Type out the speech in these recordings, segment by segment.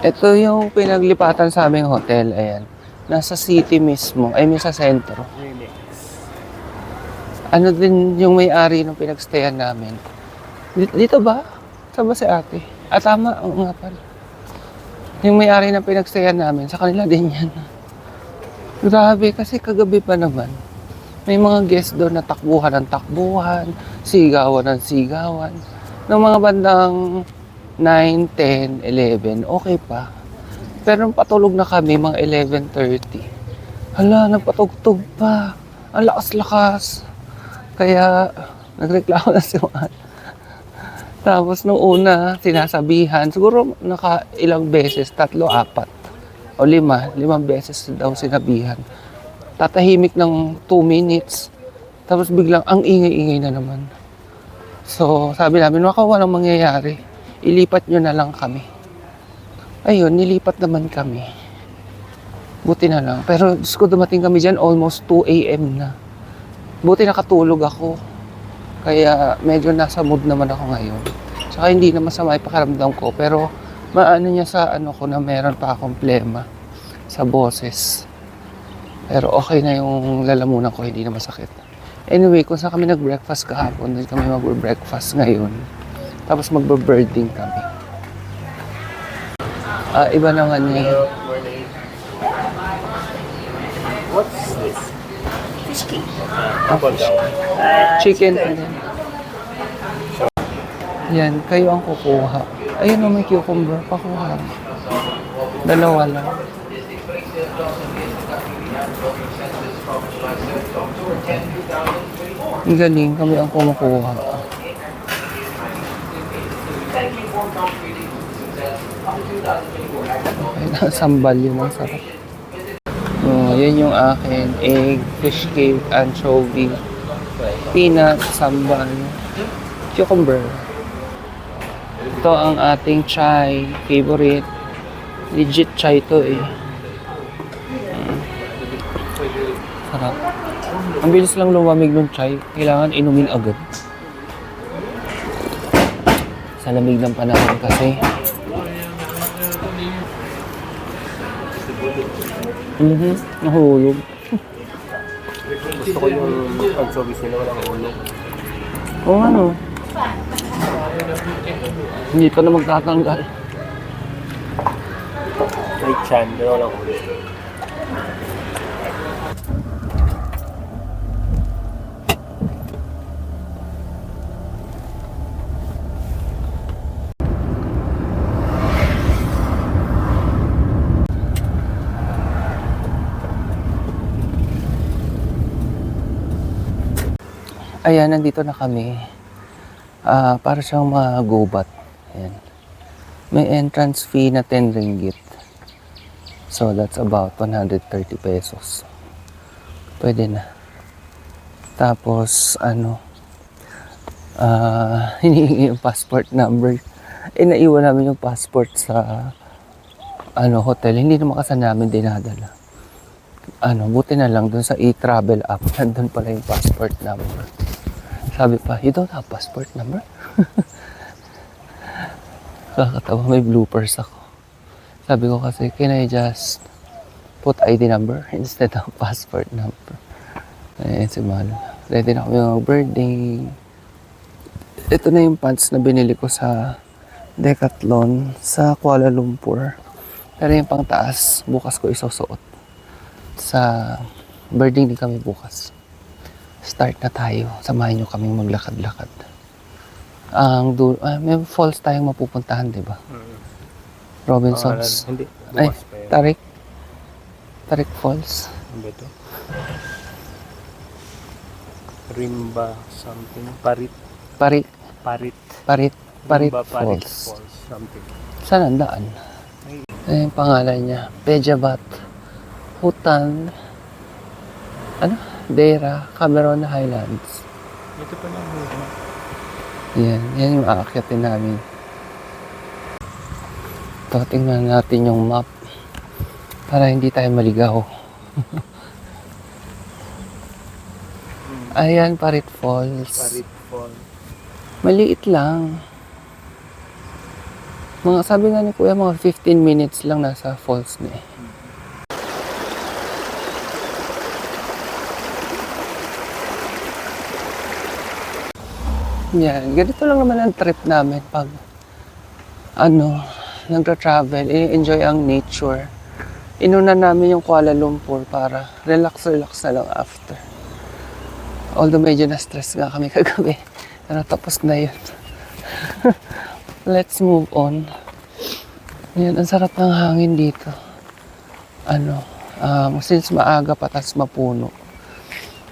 Ito yung pinaglipatan sa aming hotel. Ayan. Nasa city mismo. Ay, may sa sentro. Ano din yung may-ari ng pinagstayan namin. Dito, dito ba? Ba si ate? Ah, tama. Nga pala. Yung may-ari ng pinagstayan namin, sa kanila din yan. Grabe, kasi kagabi pa naman. May mga guest doon na takbuhan ng takbuhan, sigawan ng sigawan. Noong mga bandang 9, 10, 11, okay pa. Pero nung patulog na kami, mga 11.30, hala, nagpatugtog pa. Ang lakas-lakas. Kaya, nagreklamo na si Juan. Tapos nung una, sinasabihan, siguro naka ilang beses, tatlo, apat, o lima, limang beses daw sinabihan. Tatahimik ng 2 minutes, tapos biglang ang ingay-ingay na naman. So, sabi namin, baka walang mangyayari. Ilipat nyo na lang kami. Ayun, nilipat naman kami. Buti na lang. Pero Diyos ko, dumating kami dyan almost 2 a.m. na. Buti nakatulog ako. Kaya medyo nasa mood naman ako ngayon. Saka hindi na masama yung pakiramdam ko. Pero maano niya sa ano ko na meron pa akong plema sa boses. Pero okay na yung lalamunan ko, hindi na masakit. Anyway, kung saan kami nag-breakfast kahapon, doon kami mag-breakfast ngayon. Tapos magbe-birding kami. Ah, iba naman niya. Hello, morning. What's this? Fish cake. Ah, daw. Chicken pa din. Yan, kayo ang kukuha. Ayun o, may cucumber. Pakuha. Dalawa lang. Ang galing, kami ang kumukuha. sambal yun ang sarap. Oh, yan yung akin. Egg, fish cake, anchovy, peanut, sambal, cucumber. Ito ang ating chai, favorite. Legit chai to eh. Mm. Sarap. Ang bilis lang lumamig ng chai. Kailangan inumin agad. Sa lamig ng panahon kasi. Mhm, nahulog. Gusto ko yung anchovies nila walang ulo. Oo nga no. Hindi pa na magtatanggal. May chan, pero walang ulo. Ayan, nandito na kami. Ah, para siyang mga gubat. Ayan. May entrance fee na 10 ringgit. So, that's about 130 pesos. Pwede na. Tapos, ano, ah, hinihingi yung passport number. Eh, naiwan namin yung passport sa, ano, hotel. Hindi naman kasi namin dinadala. Ano, buti na lang dun sa e-travel app, nandun pala yung passport number. Sabi pa, you don't have passport number? Kakatawa, may bloopers ako. Sabi ko kasi, can I just put ID number instead of passport number? Eh, si Malo. Ready na kami mag-birthday. Ito na yung pants na binili ko sa Decathlon sa Kuala Lumpur. Pero yung pang taas, bukas ko isusuot. Sa birthday din kami bukas start na tayo. Samahan nyo kaming maglakad-lakad. Ang du- ah, may falls tayong mapupuntahan, di ba? Robinsons. Pangalan, hindi. Ay, Bukas pa yun. Tarik. Tarik Falls. Ano ba ito? Rimba something. Parit. Parit. Parit. Parit. Parit Rimba Parit Falls. Falls. Something. Saan ang daan? Ano yung pangalan niya? Pejabat. Hutan. Ano? Dera. Cameron Highlands. Ito pa lang. ano? Yan. Yan yung aakyatin namin. Ito, tingnan natin yung map. Para hindi tayo maligaw. Ayan, Parit Falls. Parit Falls. Maliit lang. Mga sabi nga ni Kuya, mga 15 minutes lang nasa falls na eh. Yan, ganito lang naman ang trip namin pag ano, nagtra-travel, i-enjoy ang nature. Inuna namin yung Kuala Lumpur para relax-relax na lang after. Although medyo na-stress nga kami kagabi. Pero tapos na yun. Let's move on. Yan, ang sarap ng hangin dito. Ano, um, since maaga pa, tas mapuno.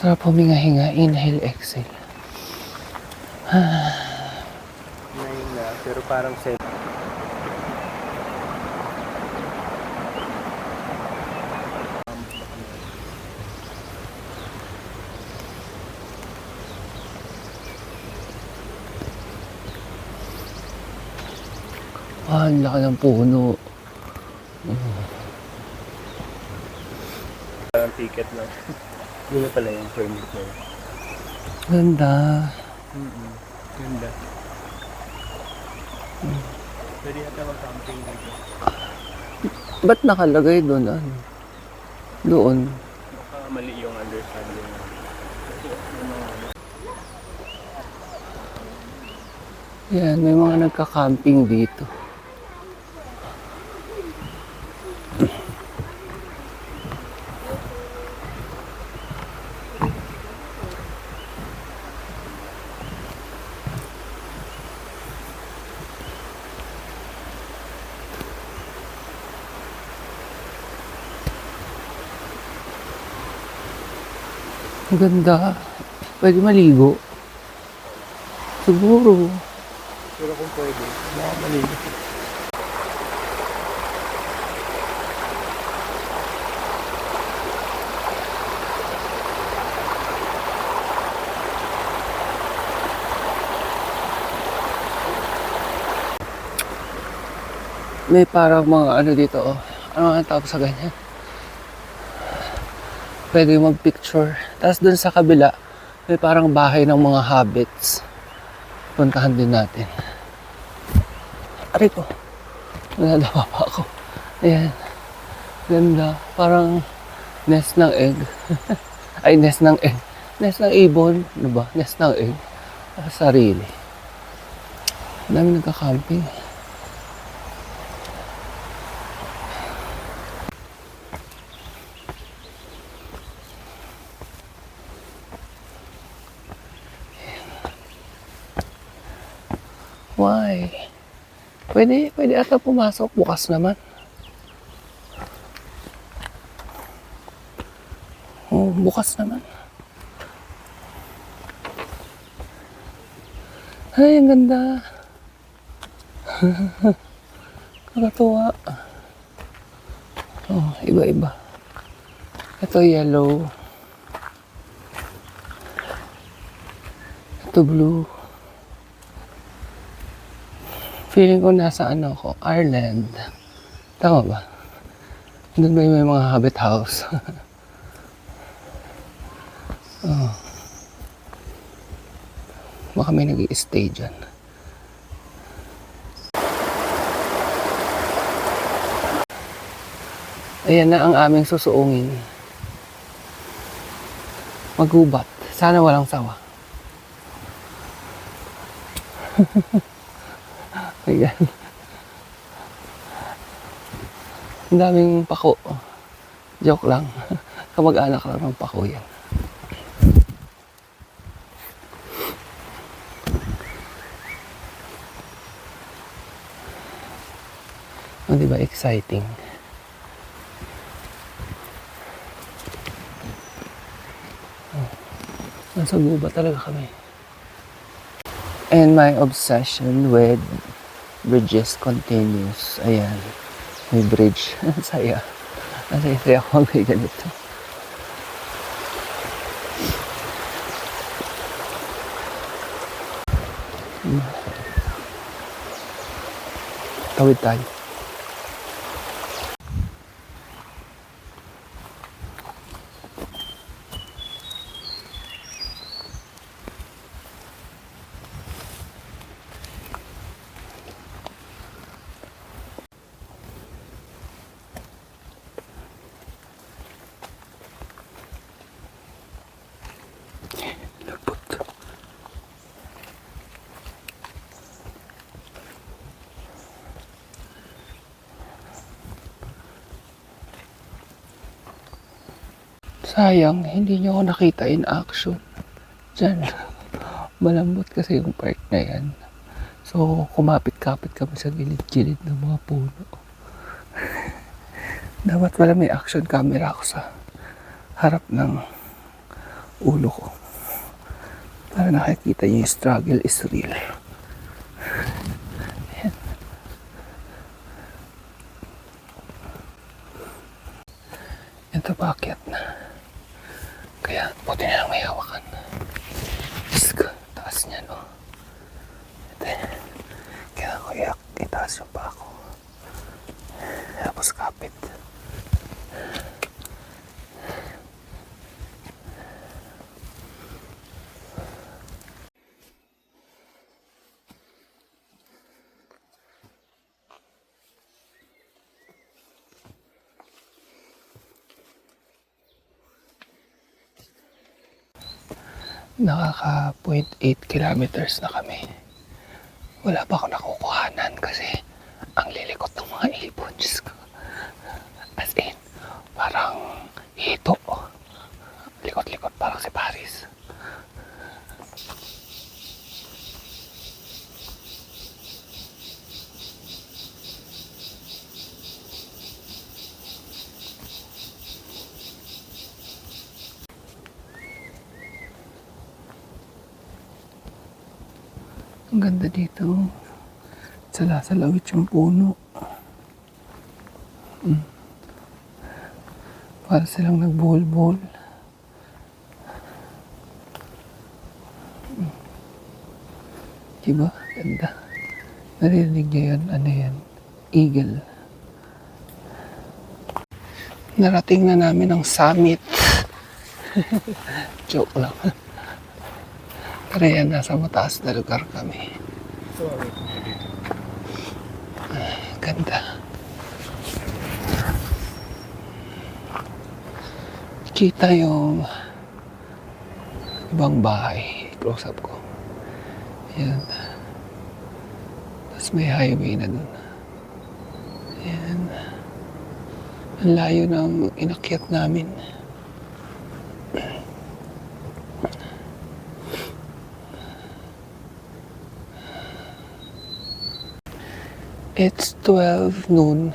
Sarap huminga-hinga, inhale, exhale. Nine na, pero parang seven. Ah, ang laki ng puno. Parang ticket lang. Yun na pala yung permit na yun. Ganda. Ganda. Pwede yata mag-camping dito. Ba't nakalagay doon? Ano? Doon. Baka mali yung understanding. Yan, may mga nagka-camping dito. Ang ganda. Pwede maligo. Siguro. Pero kung pwede, baka maligo. May parang mga ano dito, oh. Ano ang tawag sa ganyan? Pwede mag-picture. Tapos dun sa kabila, may parang bahay ng mga hobbits. Puntahan din natin. Aray ko. Nalalawa pa ako. Ayan. Ganda. Parang nest ng egg. Ay, nest ng egg. Nest ng ibon. Ano ba? Nest ng egg. Sa sarili. Ang dami nagka-camping. Why? Pwede, pwede ata pumasok. Bukas naman. Oh, bukas naman. Ay, ang ganda. Kakatuwa. Oh, iba-iba. Ito yellow. Ito blue. Feeling ko nasa ano ko, Ireland. Tama ba? Doon ba may mga habit house? oh. Baka may nag stay dyan. Ayan na ang aming susuungin. Magubat. Sana walang sawa. Ayan. Ang daming pako. Joke lang. Kamag-anak lang ng pako yan. O, di ba? Exciting. Oh, Nasa guba talaga kami. And my obsession with bridges continues. Ayan. May bridge. Saya. Ang saya ako may ganito. Hmm. Tawid tayo. Sayang, hindi niyo ako nakita in action. Diyan. Malambot kasi yung part na yan. So, kumapit-kapit kami sa gilid-gilid ng mga puno. Dapat wala may action camera ako sa harap ng ulo ko. Para nakikita niyo yung struggle is real. Ayan. Ito bakit buti na lang may hawakan. Diyos ko, taas niya no. Ito. Kaya ko iyak, itaas yung pa ako. Tapos kapit. Nakaka 0.8 kilometers na kami. Wala pa ako nakukuhanan kasi ang lilikot ng mga ibon. Diyos ko. As in, parang hito. Likot-likot parang si Paris. Ang ganda dito. Salasalawit yung puno. Mm. Para silang nagbol-bol. Mm. Diba? Ganda. Narinig niyo yun? Ano yan? Eagle. Narating na namin ang summit. Joke lang. Pero yan, nasa mataas na lugar kami. Ganda. Kita yung ibang bahay. Close up ko. Yan. Tapos may highway na dun. Yan. Ang layo ng inakyat namin. It's 12 noon.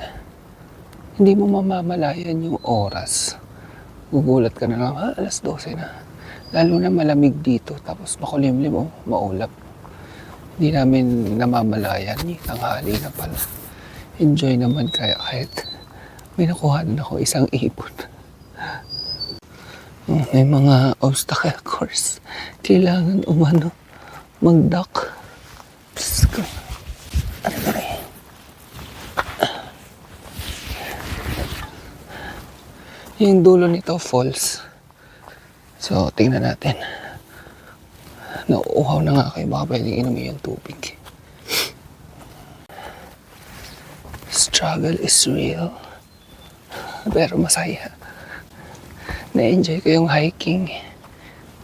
Hindi mo mamamalayan yung oras. Gugulat ka na lang, ha, alas 12 na. Lalo na malamig dito, tapos makulimlim o maulap. Hindi namin namamalayan, yung tanghali na pala. Enjoy naman kaya kahit may nakuha na ako isang ipon. Mm, May mga obstacle course. Kailangan umano mag-duck. Diyos ko. Ano ba eh? Yung dulo nito falls. So, tingnan natin. Nauuhaw na nga kayo. Baka pwedeng inumin yung tubig. Struggle is real. Pero masaya. Na-enjoy ko yung hiking.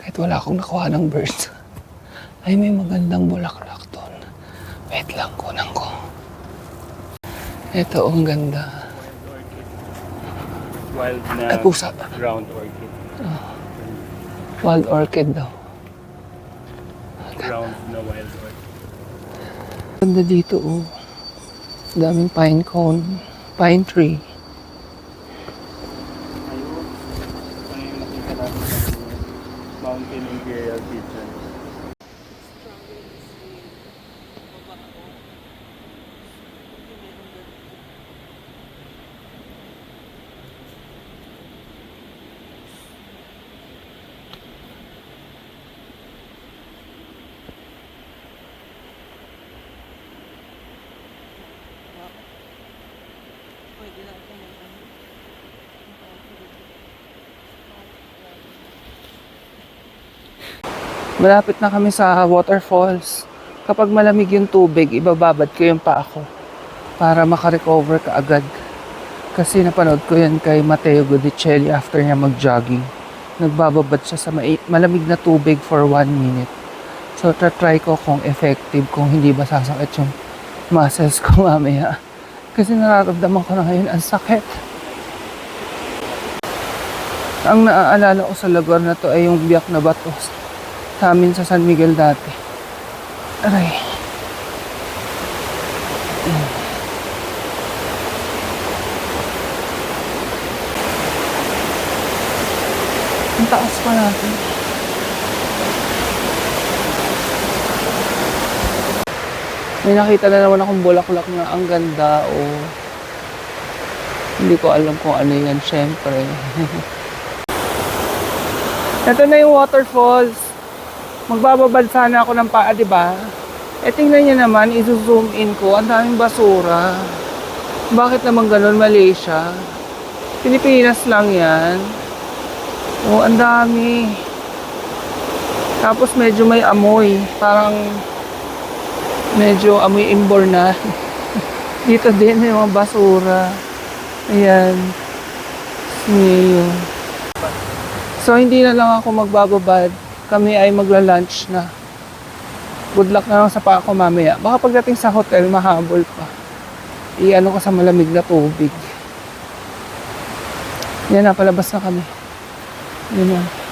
Kahit wala akong nakuha ng birds. Ay, may magandang bulaklak doon. Wait lang, kunan ko. Ito, ang ganda. Wild na Ay, pusa. ground orchid. Wild orchid daw. Ground na wild orchid. Ganda dito, oh. Daming pine cone. Pine tree. Malapit na kami sa waterfalls. Kapag malamig yung tubig, ibababad ko yung paa ko para makarecover ka agad. Kasi napanood ko yan kay Matteo Godicelli after niya mag-jogging. Nagbababad siya sa malamig na tubig for one minute. So, try ko kung effective, kung hindi ba sasakit yung muscles ko mamaya. Kasi nararamdaman ko na ngayon, ang sakit. Ang naaalala ko sa lugar na to ay yung biyak na bato sa amin sa San Miguel dati. Aray. Mm. Ang taas pa natin. May nakita na naman akong bulaklak na ang ganda o hindi ko alam kung ano yan syempre. Ito na yung waterfalls. Magbababad sana ako ng paa, di ba? E tingnan niyo naman, i-zoom in ko, ang daming basura. Bakit naman ganun, Malaysia? Pilipinas lang yan. Oh, ang dami. Tapos medyo may amoy. Parang medyo amoy imbor na. Dito din may mga basura. Ayan. Snail. So, hindi na lang ako magbababad. Kami ay magla-lunch na. Good luck na lang sa pa ako mamaya. Baka pagdating sa hotel, mahabol pa. Iano ko sa malamig na tubig. Yan na, palabas na kami. Yun na.